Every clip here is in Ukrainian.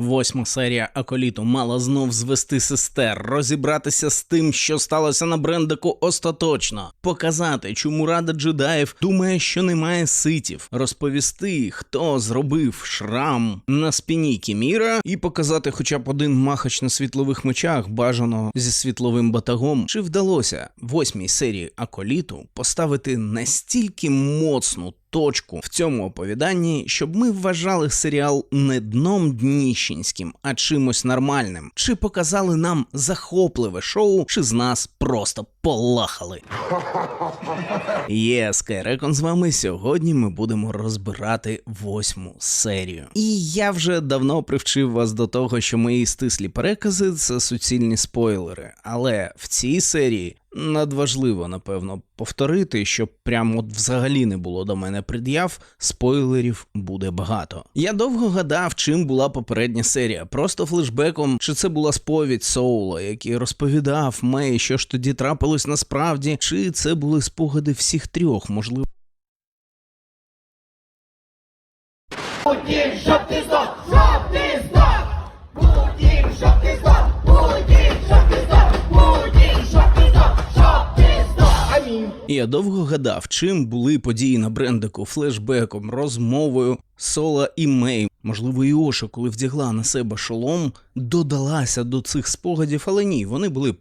Восьма серія Аколіту мала знов звести сестер, розібратися з тим, що сталося на брендику остаточно, показати, чому рада джедаїв думає, що немає ситів, розповісти, хто зробив шрам на спині Кіміра, і показати хоча б один махач на світлових мечах, бажано зі світловим батагом. Чи вдалося восьмій серії Аколіту поставити настільки моцну точку в цьому оповіданні, щоб ми вважали серіал не дном дніщенським, а чимось нормальним, чи показали нам захопливе шоу, чи з нас просто полахали. Є Скайрекон з вами. Сьогодні ми будемо розбирати восьму серію. І я вже давно привчив вас до того, що мої стислі перекази це суцільні спойлери. Але в цій серії надважливо, напевно, повторити, щоб прямо от взагалі не було до мене пред'яв, спойлерів буде багато. Я довго гадав, чим була попередня серія, просто флешбеком, чи це була сповідь Соула, який розповідав Мей, що ж тоді трапилось насправді, чи це були спогади всіх трьох, можливо. Будем, щоб ти здох, Я довго гадав, чим були події на брендику, флешбеком, розмовою Сола і Мей. Можливо, і Оша, коли вдягла на себе шолом, додалася до цих спогадів, але ні, вони були.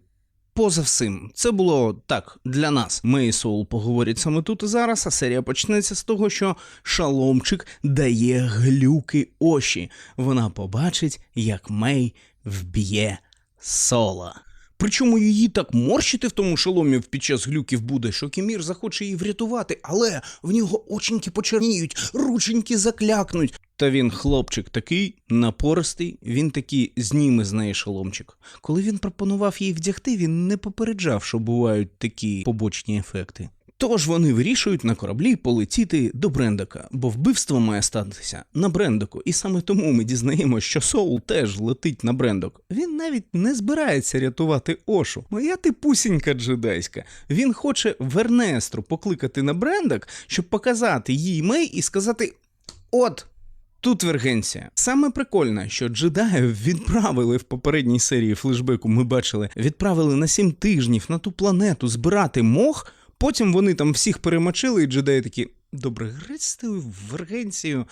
Поза всім, це було так для нас. Мей і Соул поговорять саме тут і зараз, а серія почнеться з того, що шаломчик дає глюки Оші. Вона побачить, як Мей вб'є Сола. Причому її так морщити в тому шоломі під час глюків буде, що Кімір захоче її врятувати, але в нього оченьки почерніють, рученьки заклякнуть. Та він хлопчик такий напористий, він таки зніме з неї шоломчик. Коли він пропонував їй вдягти, він не попереджав, що бувають такі побочні ефекти. Тож вони вирішують на кораблі полетіти до Брендака, бо вбивство має статися на Брендаку, і саме тому ми дізнаємося, що Соул теж летить на Брендок. Він навіть не збирається рятувати Ошу. Моя ти пусінька джедайська. Він хоче Вернестру покликати на Брендак, щоб показати їй Мей і сказати: От. Тут вергенція. Саме прикольне, що джедаїв відправили в попередній серії флешбеку. Ми бачили, відправили на сім тижнів на ту планету збирати мох. Потім вони там всіх перемочили, і джедаї такі: добре, грецьте в вергенцію.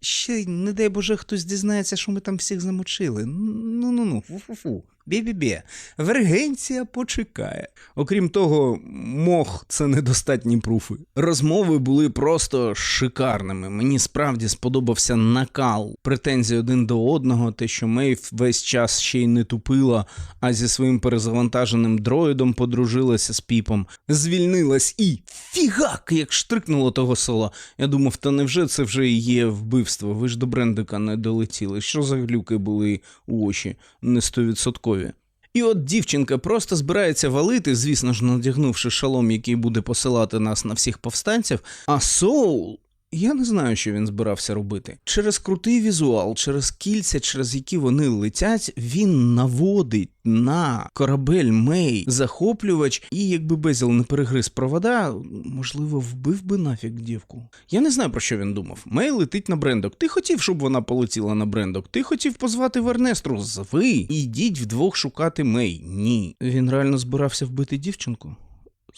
Ще, не дай Боже, хтось дізнається, що ми там всіх замочили. Ну ну ну, фу-фу-фу. Бі-бі-бі. Вергенція почекає. Окрім того, мох це недостатні пруфи. Розмови були просто шикарними. Мені справді сподобався накал претензій один до одного, те, що Мейв весь час ще й не тупила, а зі своїм перезавантаженим дроїдом подружилася з піпом, звільнилась і фігак, як штрикнуло того соло. Я думав, та невже це вже є вбивство? Ви ж до брендика не долетіли. Що за глюки були у очі? Не стовідсоткові. І от дівчинка просто збирається валити, звісно ж, надягнувши шалом, який буде посилати нас на всіх повстанців. А Соул. Я не знаю, що він збирався робити. Через крутий візуал, через кільця, через які вони летять, він наводить на корабель Мей захоплювач, і якби Безіл не перегриз провода, можливо, вбив би нафіг дівку. Я не знаю про що він думав. Мей летить на брендок. Ти хотів, щоб вона полетіла на брендок. Ти хотів позвати Вернестру. Зви і йдіть вдвох шукати Мей. Ні. Він реально збирався вбити дівчинку.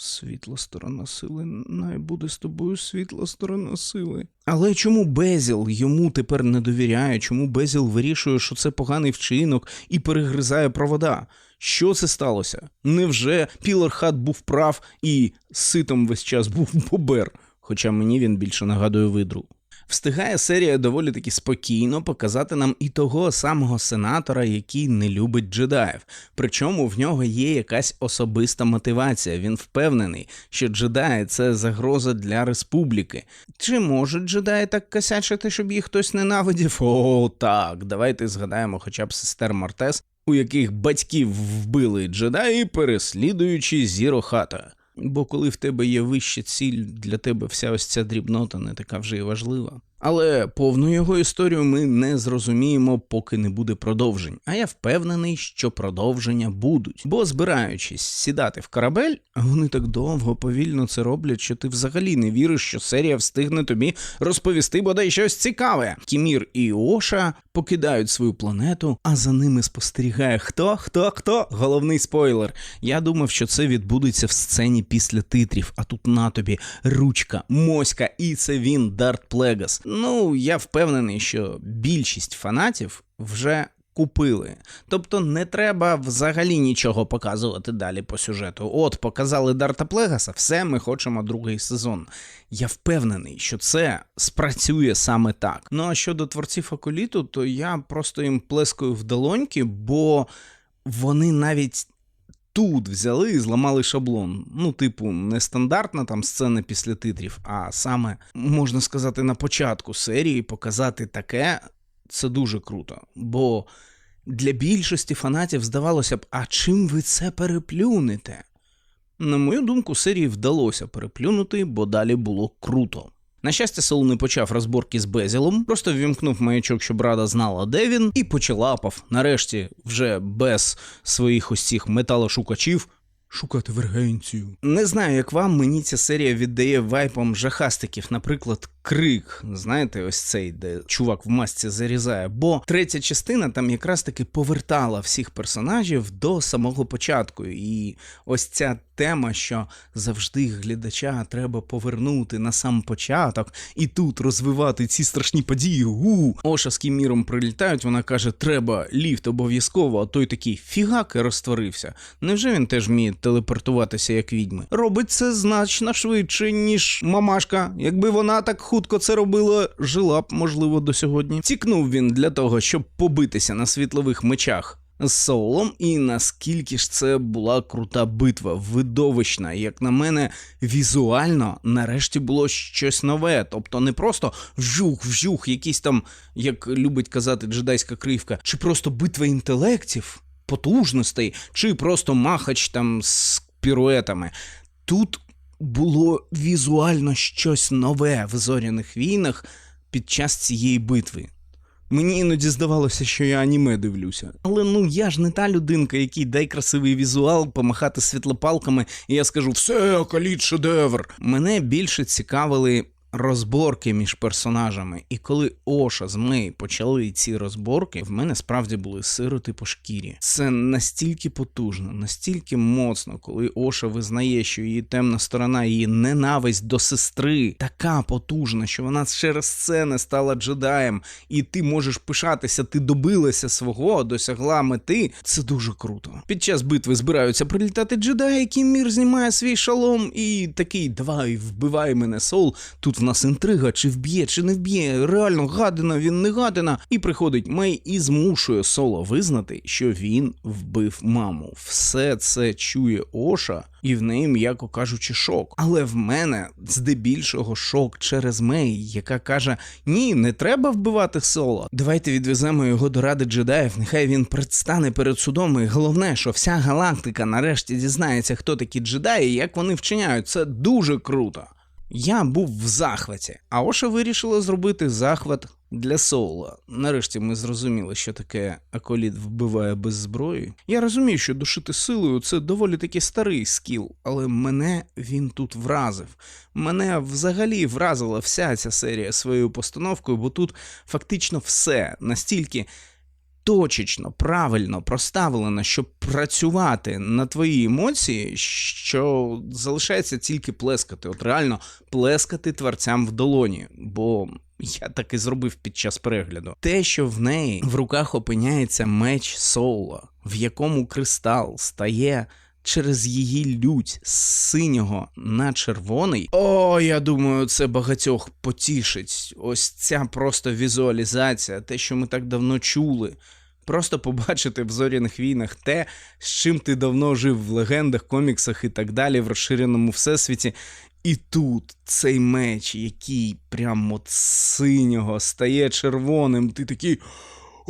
Світла сторона сили, най буде з тобою світла сторона сили. Але чому Безіл йому тепер не довіряє? Чому Безіл вирішує, що це поганий вчинок і перегризає провода? Що це сталося? Невже Пілархат був прав і ситом весь час був бобер? Хоча мені він більше нагадує видру. Встигає серія доволі таки спокійно показати нам і того самого сенатора, який не любить джедаїв. Причому в нього є якась особиста мотивація. Він впевнений, що джедаї це загроза для республіки. Чи можуть джедаї так косячити, щоб їх хтось ненавидів? О, так, давайте згадаємо хоча б сестер Мартес, у яких батьків вбили джедаї, переслідуючи Зіро Хата. Бо коли в тебе є вища ціль, для тебе вся ось ця дрібнота не така вже й важлива. Але повну його історію ми не зрозуміємо, поки не буде продовжень. А я впевнений, що продовження будуть. Бо збираючись сідати в корабель, вони так довго повільно це роблять, що ти взагалі не віриш, що серія встигне тобі розповісти бодай щось цікаве. Кімір і Оша покидають свою планету, а за ними спостерігає хто, хто, хто. Головний спойлер. Я думав, що це відбудеться в сцені після титрів, а тут на тобі ручка, моська, і це він, Дарт Плегас. Ну, я впевнений, що більшість фанатів вже. Купили, тобто не треба взагалі нічого показувати далі по сюжету. От показали Дарта Плегаса, все, ми хочемо другий сезон. Я впевнений, що це спрацює саме так. Ну а щодо творців Аколіту, то я просто їм плескаю в долоньки, бо вони навіть тут взяли і зламали шаблон. Ну, типу, не стандартна там сцена після титрів, а саме можна сказати на початку серії показати таке. Це дуже круто, бо для більшості фанатів здавалося б, а чим ви це переплюнете? На мою думку, серії вдалося переплюнути, бо далі було круто. На щастя, Сел не почав розборки з Безілом, просто ввімкнув маячок, щоб рада знала, де він, і почелапав, нарешті, вже без своїх ось цих металошукачів. Шукати вергенцію. Не знаю, як вам мені ця серія віддає вайпом жахастиків, наприклад, крик. Знаєте, ось цей, де чувак в масці зарізає. Бо третя частина там якраз таки повертала всіх персонажів до самого початку. І ось ця тема, що завжди глядача треба повернути на сам початок і тут розвивати ці страшні події. У Оша з Кіміром прилітають. Вона каже: треба ліфт обов'язково. А той такий фігак розтворився. Невже він теж вміє телепортуватися як відьми? Робить це значно швидше, ніж мамашка. Якби вона так хутко це робила, жила б, можливо, до сьогодні. Тікнув він для того, щоб побитися на світлових мечах. З Саулом, і наскільки ж це була крута битва, видовищна, як на мене, візуально нарешті було щось нове. Тобто не просто вжух, вжух, якийсь там, як любить казати джедайська кривка, чи просто битва інтелектів, потужностей, чи просто махач там з піруетами. Тут було візуально щось нове в зоряних війнах під час цієї битви. Мені іноді здавалося, що я аніме дивлюся. Але ну я ж не та людинка, який дай красивий візуал, помахати світлопалками, і я скажу все, каліт шедевр. Мене більше цікавили розборки між персонажами. І коли Оша з Мей почали ці розборки, в мене справді були сироти по шкірі. Це настільки потужно, настільки моцно, коли Оша визнає, що її темна сторона, її ненависть до сестри така потужна, що вона через це не стала джедаєм, і ти можеш пишатися, ти добилася свого, досягла мети. Це дуже круто. Під час битви збираються прилітати джедаї, Кімір знімає свій шалом і такий: давай, вбивай мене, Сол. Тут в нас інтрига, чи вб'є, чи не вб'є. Реально гадина, він не гадина. І приходить Мей і змушує Соло визнати, що він вбив маму. Все це чує Оша, і в неї, м'яко кажучи, шок. Але в мене здебільшого шок через Мей, яка каже: Ні, не треба вбивати Соло. Давайте відвеземо його до ради джедаїв. Нехай він предстане перед судом. І головне, що вся галактика нарешті дізнається, хто такі джедаї і як вони вчиняють. Це дуже круто. Я був в захваті, а Оша вирішила зробити захват для Соула. Нарешті ми зрозуміли, що таке аколіт вбиває без зброї. Я розумію, що душити силою це доволі таки старий скіл, але мене він тут вразив. Мене взагалі вразила вся ця серія своєю постановкою, бо тут фактично все настільки точечно, правильно проставлено, щоб працювати на твої емоції, що залишається тільки плескати. От реально плескати творцям в долоні. Бо я так і зробив під час перегляду. Те, що в неї в руках опиняється меч Соула, в якому кристал стає. Через її лють з синього на червоний. О, я думаю, це багатьох потішить. Ось ця просто візуалізація, те, що ми так давно чули. Просто побачити в зоряних війнах те, з чим ти давно жив в легендах, коміксах і так далі, в розширеному всесвіті. І тут цей меч, який прямо от синього стає червоним, ти такий.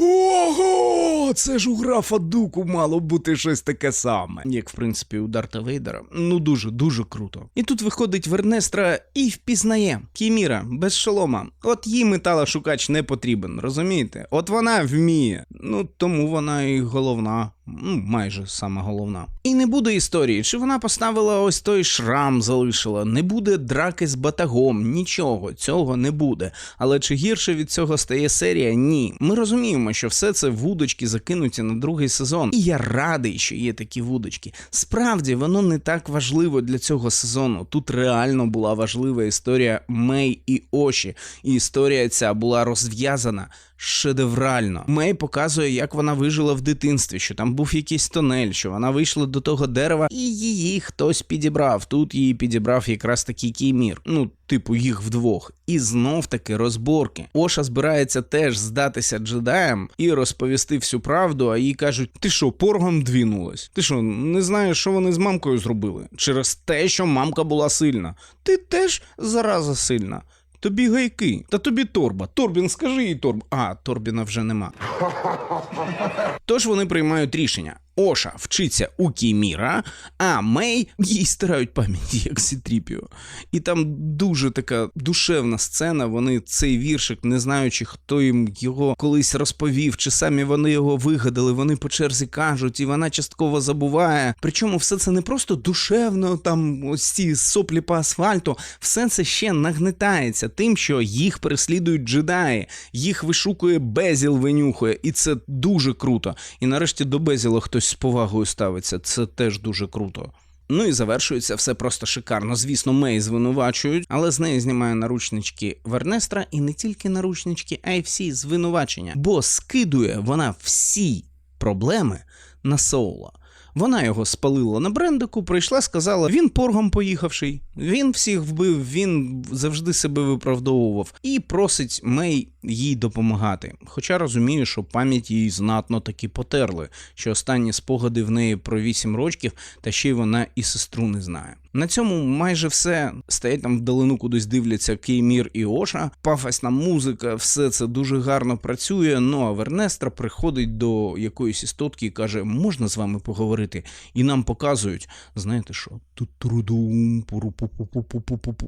Ого! Це ж у графа Дуку мало бути щось таке саме. Як в принципі у Дарта Вейдера. Ну дуже дуже круто. І тут виходить Вернестра і впізнає Кіміра без шолома. От їй металошукач не потрібен, розумієте? От вона вміє. Ну тому вона і головна. Ну, майже сама головна. І не буде історії, чи вона поставила ось той шрам, залишила, не буде драки з батагом, нічого, цього не буде. Але чи гірше від цього стає серія? Ні. Ми розуміємо, що все це вудочки закинуті на другий сезон. І я радий, що є такі вудочки. Справді, воно не так важливо для цього сезону. Тут реально була важлива історія Мей і Оші. І історія ця була розв'язана шедеврально. Мей показує, як вона вижила в дитинстві, що там був якийсь тунель, що вона вийшла до того дерева, і її хтось підібрав. Тут її підібрав якраз такий кіймір. Ну, типу, їх вдвох. І знов таки розборки. Оша збирається теж здатися джедаям і розповісти всю правду, а їй кажуть: ти що, поргом двінулась? Ти що, не знаєш, що вони з мамкою зробили? Через те, що мамка була сильна. Ти теж зараза сильна. Тобі гайки, та тобі торба. Торбін, скажи їй торб. А, Торбіна вже нема. Тож вони приймають рішення. Оша вчиться у Кіміра, а Мей їй стирають пам'ять, як Сітріпіо. І там дуже така душевна сцена. Вони цей віршик, не знаючи, хто їм його колись розповів, чи самі вони його вигадали, вони по черзі кажуть, і вона частково забуває. Причому все це не просто душевно, там ось ці соплі по асфальту, все це ще нагнетається тим, що їх переслідують джедаї, їх вишукує Безіл, винюхує, і це дуже круто. І нарешті до Безіла хтось з повагою ставиться. Це теж дуже круто. Ну і завершується все просто шикарно. Звісно, Мей звинувачують, але з неї знімає наручнички Вернестра і не тільки наручнички, а й всі звинувачення. Бо скидує вона всі проблеми на Соула. Вона його спалила на брендику, прийшла, сказала: він поргом поїхавший, він всіх вбив, він завжди себе виправдовував і просить Мей їй допомагати. Хоча розумію, що пам'ять їй знатно таки потерли, що останні спогади в неї про 8 років, та ще й вона і сестру не знає. На цьому майже все стоять там вдалину кудись дивляться Кеймір і Оша. Пафосна музика, все це дуже гарно працює. Ну а Вернестра приходить до якоїсь істотки і каже: можна з вами поговорити? І нам показують, знаєте що? Тут трудум, пуру-пу-пу-пу-пу-пу-пу.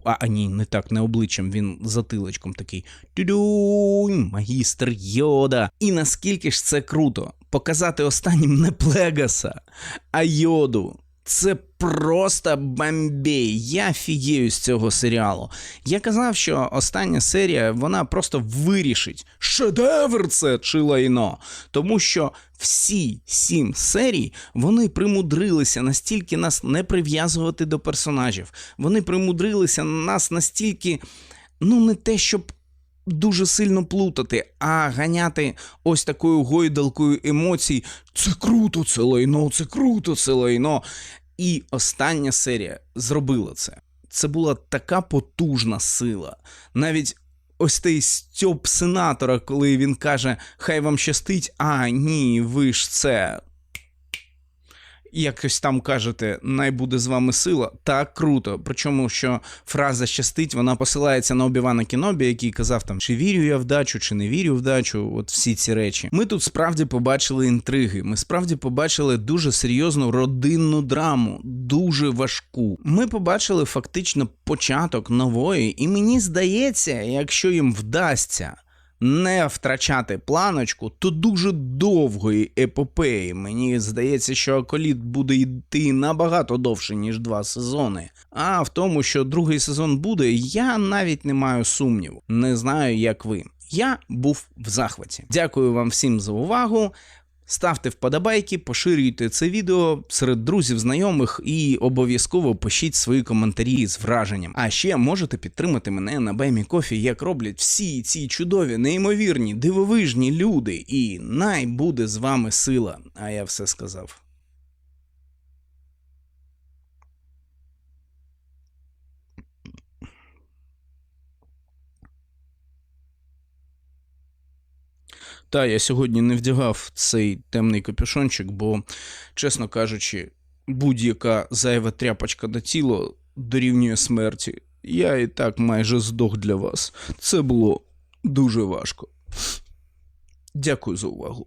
А, ні, не так, не обличчям, він затилочком такий. Тюдюнь, магістр Йода. І наскільки ж це круто показати останнім не Плегаса, а Йоду. Це просто бомбей. Я фігію з цього серіалу. Я казав, що остання серія вона просто вирішить шедевр це чи лайно. Тому що всі сім серій вони примудрилися настільки нас не прив'язувати до персонажів. Вони примудрилися нас настільки, ну не те, щоб. Дуже сильно плутати, а ганяти ось такою гойдалкою емоцій. Це круто, це лайно, це круто, це лайно. І остання серія зробила це. Це була така потужна сила. Навіть ось той стьоп сенатора, коли він каже: Хай вам щастить, а ні, ви ж це. Якось там кажете, най буде з вами сила. Так круто. Причому, що фраза щастить, вона посилається на Обівана Кінобі, який казав там, чи вірю я в дачу, чи не вірю в дачу. От всі ці речі. Ми тут справді побачили інтриги. Ми справді побачили дуже серйозну родинну драму, дуже важку. Ми побачили фактично початок нової, і мені здається, якщо їм вдасться не втрачати планочку, то дуже довгої епопеї. Мені здається, що Аколіт буде йти набагато довше, ніж два сезони. А в тому, що другий сезон буде, я навіть не маю сумніву. Не знаю, як ви. Я був в захваті. Дякую вам всім за увагу. Ставте вподобайки, поширюйте це відео серед друзів, знайомих і обов'язково пишіть свої коментарі з враженням. А ще можете підтримати мене на Баймі Кофі, як роблять всі ці чудові, неймовірні, дивовижні люди. І най буде з вами сила. А я все сказав. Та, я сьогодні не вдягав цей темний капюшончик, бо, чесно кажучи, будь-яка зайва тряпочка до тіла дорівнює смерті. Я і так майже здох для вас. Це було дуже важко. Дякую за увагу.